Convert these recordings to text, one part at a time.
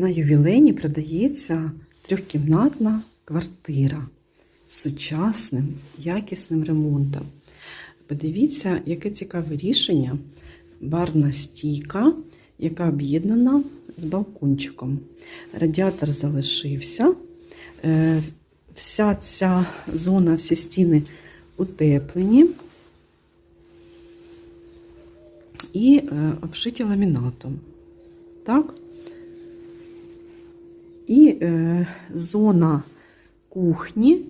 на ювілейні продається трьохкімнатна квартира з сучасним, якісним ремонтом. Подивіться, яке цікаве рішення. Барна стійка, яка об'єднана з балкончиком. Радіатор залишився. Е, Вся ця зона, всі стіни утеплені і е, обшиті ламінатом. Так? І е, зона кухні,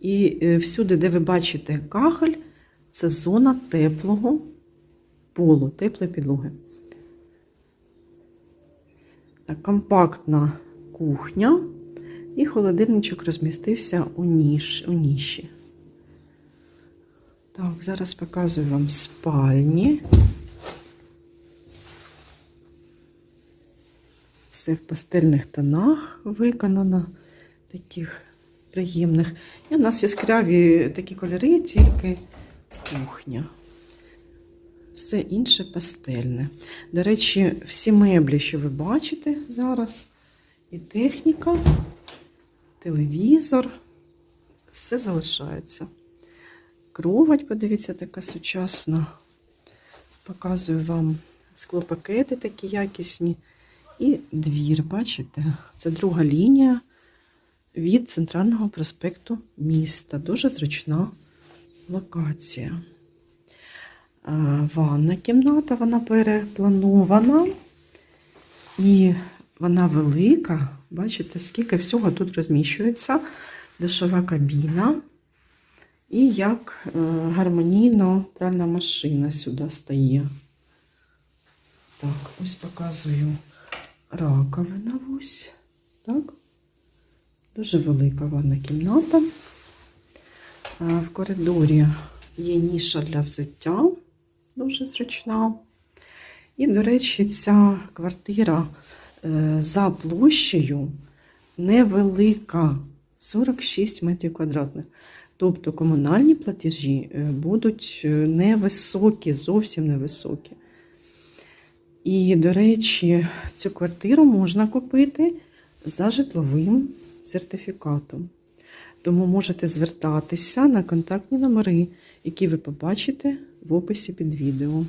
і е, всюди, де ви бачите кахель, це зона теплого полу, теплої підлоги. Так, компактна кухня, і холодильничок розмістився у, ніш, у ніші. Так, зараз показую вам спальні. Все в пастельних тонах виконано, таких приємних. І у нас яскраві такі кольори, тільки кухня. Все інше пастельне. До речі, всі меблі, що ви бачите зараз, і техніка, телевізор, все залишається. Кровать, подивіться, така сучасна. Показую вам склопакети такі якісні. І двір, бачите? Це друга лінія від центрального проспекту міста. Дуже зручна локація. Ванна кімната, вона перепланована. І вона велика. Бачите, скільки всього тут розміщується. Душова кабіна. І як е, гармонійно пральна машина сюди стає. Так, ось показую раковина ось. Так. Дуже велика ванна кімната. В коридорі є ніша для взуття, дуже зручна. І, до речі, ця квартира е, за площею невелика 46 метрів квадратних. Тобто комунальні платежі е, будуть е, невисокі, зовсім невисокі. І, до речі, цю квартиру можна купити за житловим сертифікатом. Тому можете звертатися на контактні номери, які ви побачите в описі під відео.